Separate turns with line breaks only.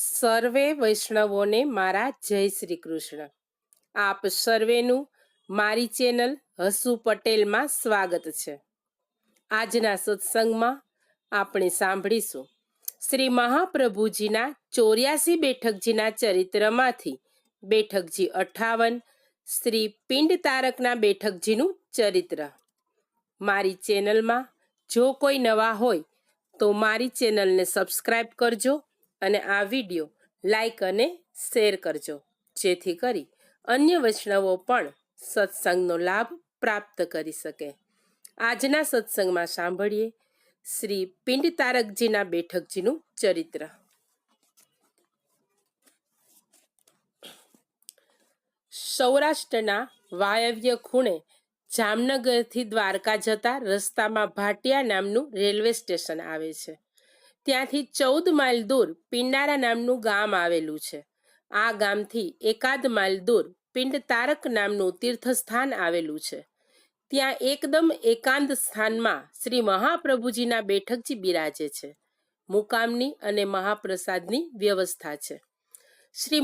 સર્વે વૈષ્ણવોને મારા જય શ્રી કૃષ્ણ. આપ સર્વેનું મારી ચેનલ હસુ પટેલમાં સ્વાગત છે. આજના સત્સંગમાં આપણે સાંભળીશું. શ્રી મહાપ્રભુજીના ચોર્યાસી બેઠકજીના ચરિત્રમાંથી બેઠકજી અઠાવન, શ્રી પિંડ તારકના બેઠકજીનું ચરિત્ર. મારી ચેનલમાં જો કોઈ નવા હોય તો મારી ચેનલને સબસ્ક્રાઇબ કરજો અને આ વિડિયો લાઈક અને શેર કરજો, જેથી કરી અન્ય વૈષ્ણવો પણ સત્સંગનો લાભ પ્રાપ્ત કરી શકે. આજના સત્સંગમાં સાંભળીએ શ્રી પિંડ તારકજીના બેઠકજીનું ચરિત્ર. સૌરાષ્ટ્રના વાયવ્ય ખૂણે જામનગરથી દ્વારકા જતા રસ્તામાં ભાટિયા નામનું રેલવે સ્ટેશન આવે છે. ત્યાંથી ચૌદ માઇલ દૂર પિંડારા નામનું ગામ આવેલું છે. આ ગામથી એકાદ માઇલ દૂર પિંડ તારક નામનું તીર્થસ્થાન આવેલું છે. ત્યાં એકદમ એકાંત સ્થાનમાં શ્રી મહાપ્રભુજીના બેઠકજી બિરાજે છે. મુકામની અને મહાપ્રસાદની વ્યવસ્થા છે. શ્રી